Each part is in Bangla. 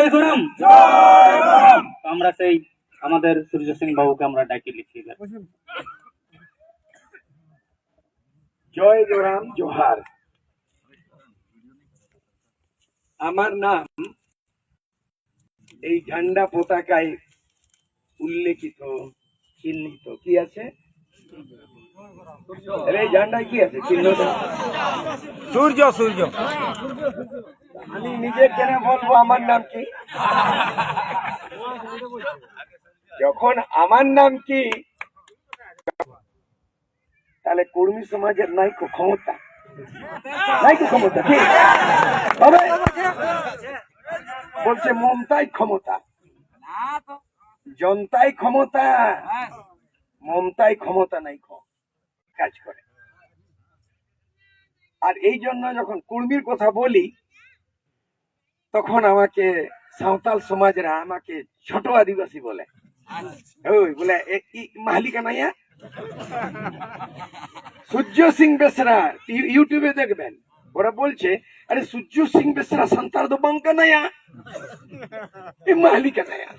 জয় গরম। আমরা সেই আমাদের সূর্য সিং বাবুকে আমরা ডাকি লিখি জয় জোরাম জোহার। আমার নাম এই ঝান্ডা পতাকায় উল্লেখিত চিহ্নিত। কি আছে? এই ঝান্ডায় কি আছে? চিহ্নটা সূর্য সূর্য। আমি নিজে কেন বলব আমার নাম কি? যখন আমার নাম কি? তাহলে কর্মী সমাজের নাই কো ক্ষমতা। নাই কো ক্ষমতা ঠিক। বলছে মমতাই ক্ষমতা। জনতাই ক্ষমতা। মমতাই ক্ষমতা নাই খ- কাজ করে। আর এই জন্য যখন কুর্মীর কথা বলি তখন আমাকে সাঁওতাল সমাজরা আমাকে ছোট আদিবাসী বলে। ওই বলে মাহালিকা নাইয়া সূর্য সিং বেসরা ইউ- ইউটিউবে দেখবেন। ওরা বলছে আরে সূর্য সিং বেসরা সন্তার দো বাঙ্কা নাইয়া এ মাহালিকা নাইয়া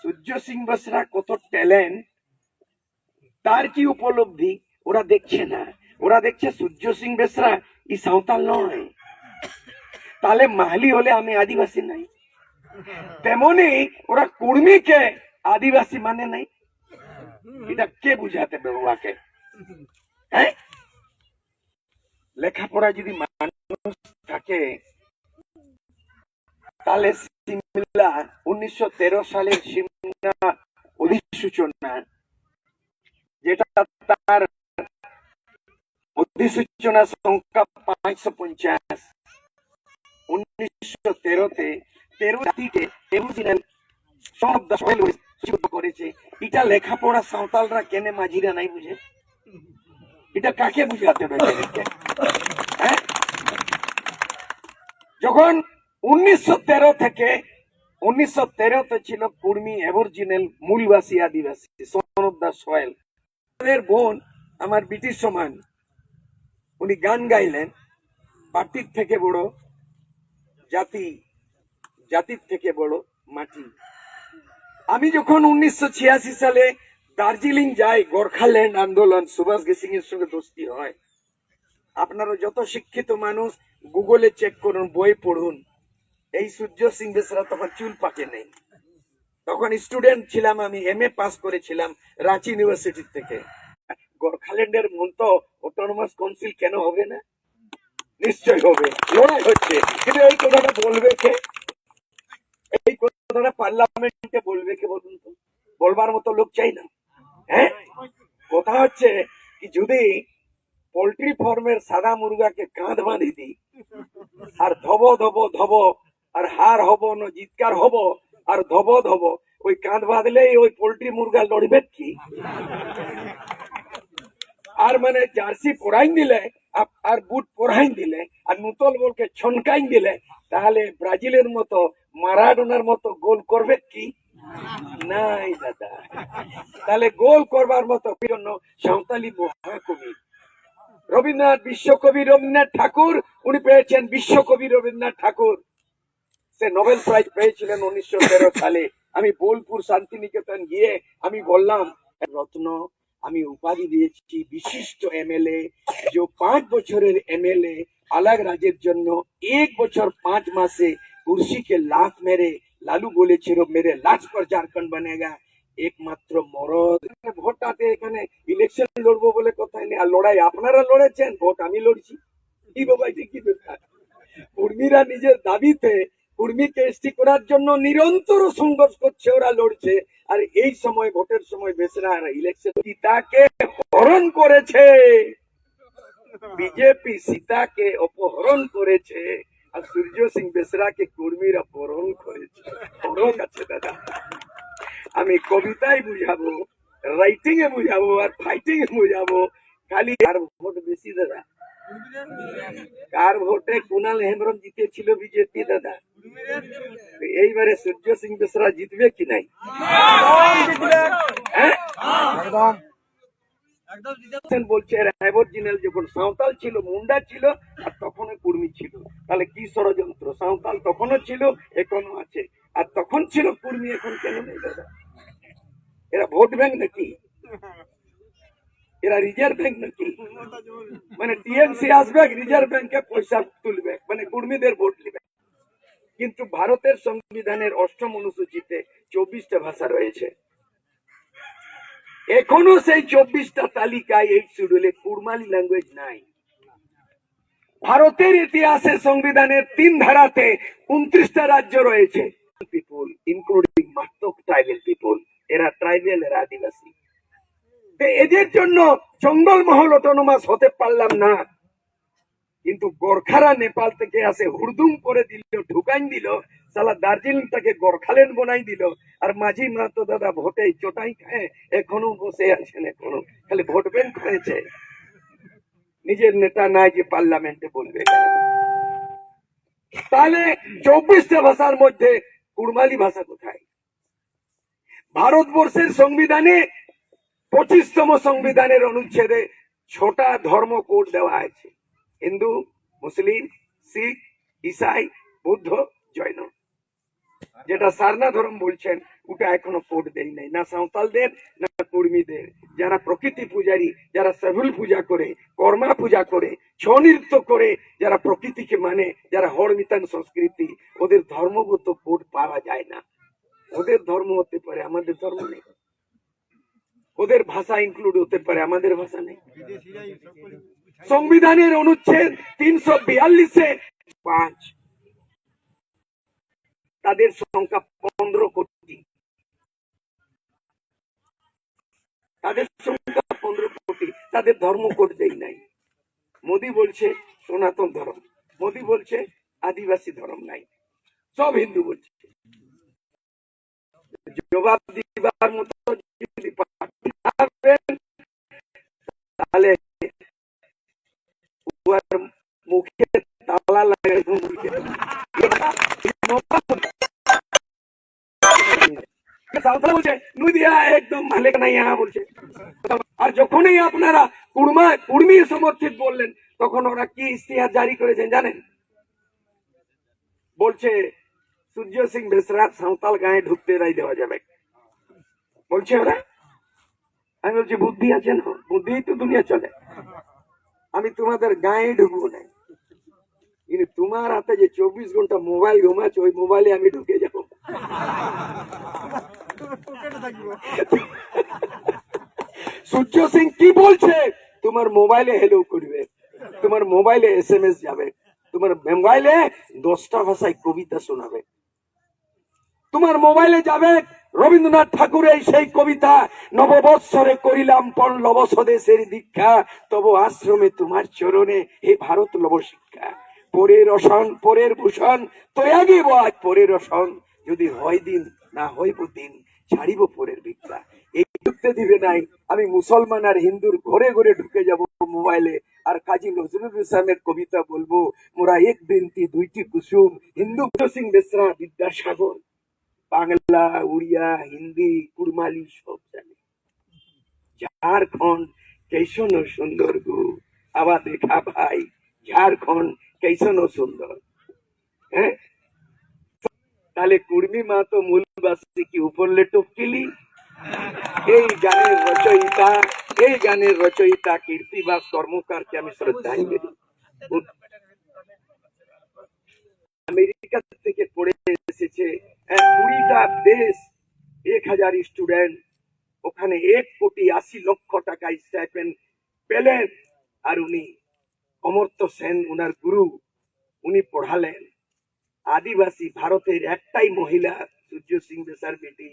সূর্য সিং বেসরা কত ট্যালেন্ট তার কি উপলব্ধি? ওরা দেখছে না। ওরা দেখছে সূর্য সিং বেসরা ই সাঁওতাল নয়। তাহলে মাহালি হলে আমি আদিবাসী নাই। তেমনি ওরা কুর্মীকে আদিবাসী মানে নাই। এটা কে বুঝাতে হ্যাঁ? লেখাপড়া যদি মানুষ থাকে, তাহলে সিমলা উনিশশো তেরো সালের সিমলা অধিসূচনা যেটা তার অধিসূচনা সংখ্যা পাঁচশো পঞ্চাশ। উনিশশো তেরোতে তেরো সব করেছে। এটা লেখাপড়া সাঁওতালরা কেনে মাঝিরা নাই বুঝে? এটা কাকে বুঝাতে হবে হ্যাঁ? যখন উনিশশো তেরো থেকে উনিশশো তেরোতে ছিল কুর্মি অ্যাবরজিনাল মূলবাসী আদিবাসী সনব দাস সোয়েল আমাদের বোন আমার ব্রিটিশ সমান, উনি গান গাইলেন পার্টির থেকে বড় জাতি, জাতির থেকে বড় মাটি। আমি যখন উনিশশো ছিয়াশি সালে দার্জিলিং যাই, গোর্খাল্যান্ড আন্দোলন, সুভাষ গেসিং এর সঙ্গে দোস্তি হয়। আপনারা যত শিক্ষিত মানুষ, গুগলে চেক করুন, বই পড়ুন, এই সূর্য সিং বেসরা তখন চুল পাকে নেই। তখন স্টুডেন্ট ছিলাম আমি এম এ পাস করেছিলাম রাঁচি ইউনিভার্সিটি থেকে। গোর্খাল্যান্ডের মন তো অটোনমাস কাউন্সিল কেন হবে না? নিশ্চয় হবে, লড়াই হচ্ছে। কিন্তু এই কথাটা বলবে কে? এই কথাটা পার্লামেন্টে বলবে কে বলুন তো? বলবার মতো লোক চাই না। হ্যাঁ? কথা হচ্ছে কি যদি পোল্ট্রি ফার্মের সাদা মুরগাকে কাঁধ বাঁধি দিই, আর ধব ধব ধব, আর হার হব না জিৎকার হব আর ধব ধব, ওই কাঁধ বাঁধলেই ওই পোল্ট্রি মুরগা লড়বে কি? আর মানে জার্সি পরাইন দিলে আর বুট পরাইন দিলে, আর নূতল বলকে ছনকাইন দিলে, তাহলে ব্রাজিলের মতো, মারাডোনার মতো গোল করবে কি? নাই দাদা। তাহলে গোল করবার মতো জন্য? সাঁওতালি মহাকবি। রবীন্দ্রনাথ বিশ্বকবি রবীন্দ্রনাথ ঠাকুর, উনি পেয়েছেন বিশ্বকবি রবীন্দ্রনাথ ঠাকুর। সে নোবেল প্রাইজ পেয়েছিলেন উনিশশো তেরো সালে। আমি বোলপুর শান্তিনিকেতন গিয়ে আমি বললাম, রত্ন, আমি উপাধি দিয়েছি বিশিষ্ট এমএলএ, যে পাঁচ বছরের এমএলএ আলাগ রাজের জন্য এক বছর পাঁচ মাসে কুর্সি কে লাত মেরে, লালু বলেছিল মেরে লাজ পর ঝাড়খণ্ড বনেগা একমাত্র মরদ। ভোটটাতে এখানে ইলেকশন লড়বো বলে কোথায় নেই। আর লড়াই আপনারা লড়েছেন, ভোট আমি লড়ছি। কি বাবা কি ব্যাপার কর্মীরা নিজের দাবিতে কর্মীকে এসটি করার জন্য নিরন্তর সংঘর্ষ করছে, ওরা লড়ছে। আর এই সময়, ভোটের সময় বেসরা ইলেকশন সীতাকে হরণ করেছে। বিজেপি সীতাকে অপহরণ করেছে। আর সূর্য সিং বেসরাকে কর্মীরা অপহরণ করেছে। ফরক আছে, দাদা। আমি কবিতায় বুঝাবো রাইটিং এ বুঝাবো, আর ফাইটিং এ বুঝাবো। খালি আর ভোট বেশি, দাদা? কার ভোটে কুনাল হেমব্রম জিতেছিল বিজেপি, দাদা? এইবারে সূর্য সিং বেসরা জিতবে কি নাই? হ্যাঁ? বলছে যখন সাঁওতাল ছিল, মুন্ডা ছিল, আর তখনও ছিল। তাহলে কি ষড়যন্ত্র? সাঁওতাল তখনও ছিল এখনও আছে। আর তখন ছিল কুর্মি, এখন কেন নেই দাদা? এরা ভোট ব্যাংক নাকি? এরা রিজার্ভ ব্যাংক নাকি? মানে টিএমসি আসবে, রিজার্ভ ব্যাংকে পয়সা তুলবে মানে কুর্মীদের ভোট নেবে। কিন্তু ভারতের সংবিধানের অষ্টম অনুসূচিতে চব্বিশটা ভাষা রয়েছে। এখনও সেই চব্বিশটা তালিকায় এই শিডিউলে কুরমালি ল্যাঙ্গুয়েজ নাই। ভারতের ইতিহাসে সংবিধানের তিন ধারাতে উনত্রিশটা রাজ্য রয়েছে। পিপুল ইনক্লুডিং মাত্র ট্রাইবেল পিপুল এরা ট্রাইবেল এরা আদিবাসী। এদের জন্য জঙ্গলমহল অটোনোমাস হতে পারলাম না। কিন্তু গোর্খারা নেপাল থেকে আসে হুড়দুম করে দিল ঢুকাইন দিল সালা দার্জিলিংটাকে গোর্খাল্যান্ড বনাই দিল। আর মাঝি মাতো দাদা ভোটে চোটাই খায়, এখনও বসে আছেন এখনও। খালি ভোট ব্যাংক হয়েছে। নিজের নেতা নাই যে পার্লামেন্টে বলবে। তাহলে চব্বিশটা ভাষার মধ্যে কুড়মালি ভাষা কোথায়? ভারতবর্ষের সংবিধানে পঁচিশতম সংবিধানের অনুচ্ছেদে ছটা ধর্ম কোড দেওয়া আছে। হিন্দু, মুসলিম, শিখ, ইসাই, বুদ্ধ জৈন। যেটা সারনা ধর্ম বলছেন, ওটা এখনও কোড দেই নাই। না সাঁওতালদের, না কুর্মীদের। যারা প্রকৃতি পূজারী, যারা সেভুল পূজা করে, কর্মা পূজা করে ছৌ নৃত্য করে, যারা প্রকৃতিকে মানে যারা হরমিতান সংস্কৃতি, ওদের ধর্মগত কোড পাওয়া যায় না। ওদের ধর্ম হতে পারে, আমাদের ধর্ম নেই। ওদের ভাষা ইনক্লুড হতে পারে, আমাদের ভাষা নেই। সংবিধানের অনুচ্ছেদ তিনশো বিয়াল্লিশে পাঁচ। তাদের সংখ্যা পনেরো কোটি। তাদের সংখ্যা পনেরো কোটি। তাদের ধর্ম দেই নাই। মোদি বলছে সনাতন ধর্ম। মোদি বলছে আদিবাসী ধর্ম নাই। সব হিন্দু বলছে। জবাব দিবার মতো যদি তাহলে উহার মুখে তালা লাগাইব মুখে তখন ওরা কি জারি করেছেন জানেন? বলছে, সূর্য সিং সাঁওতাল ঢুকতে দেওয়া যাবে। বলছে ওরা। আমি বলছি, বুদ্ধি আছে না? তো দুনিয়া চলে। আমি তোমাদের গায়ে ঢুকবো না কিন্তু তোমার হাতে যে চব্বিশ ঘণ্টা মোবাইল ঘুমাচ্ছে ওই মোবাইলে আমি ঢুকে যাব সূর্য সিং কি বলছে তোমার মোবাইলে হেলো করবে তোমার মোবাইলে এস এম এস যাবে তোমার মোবাইলে দশটা ভাষায় কবিতা শোনাবে তোমার মোবাইলে যাবে। রবীন্দ্রনাথ ঠাকুরের সেই কবিতা, নববৎসরে করিলাম পণ লব স্বদেশের দীক্ষা, তব আশ্রমে তোমার চরণে হে ভারত লব শিক্ষা পরের রসন, পরের ভূষণ, তয়াগে আজ পরের রসন, যদি হয় দিন, না হইব দিন, ছাড়িব পরের ভিক্ষা। এই ঢুকতে দিবে নাই, আমি মুসলমান আর হিন্দুর ঘরে ঘরে ঢুকে যাব মোবাইলে। আর কাজী নজরুল ইসলামের কবিতা বলব, মোরা এক বিনতি দুইটি কুসুম, হিন্দু সিং বেসরা বিদ্যাসাগর। বাংলা উড়িয়া হিন্দি কুড়মালি সব জানে। ঝাড়খণ্ড কেসন সুন্দর গো। আবার দেখা ভাই ঝাড়খণ্ড কেসন সুন্দর। হ্যাঁ? তাহলে কুর্মি মা তো মূলবাসী কি উপরলে টপকিলি এই গানের রচয়িতা এই গানের রচয়িতা কীর্তিবাস কর্মকারকে আমি শ্রদ্ধাঞ্জলি আমেরিকা থেকে পড়ে এসেছে কুড়িটা দেশ, এক হাজার স্টুডেন্ট ওখানে এক কোটি আশি লক্ষ টাকা স্টাইপেন্ড পেলেন। আর উনি অমর্ত্য সেন, উনার গুরু, উনি পড়ালেন। আদিবাসী ভারতের একটাই মহিলা, সূর্য সিং বেসার বেটি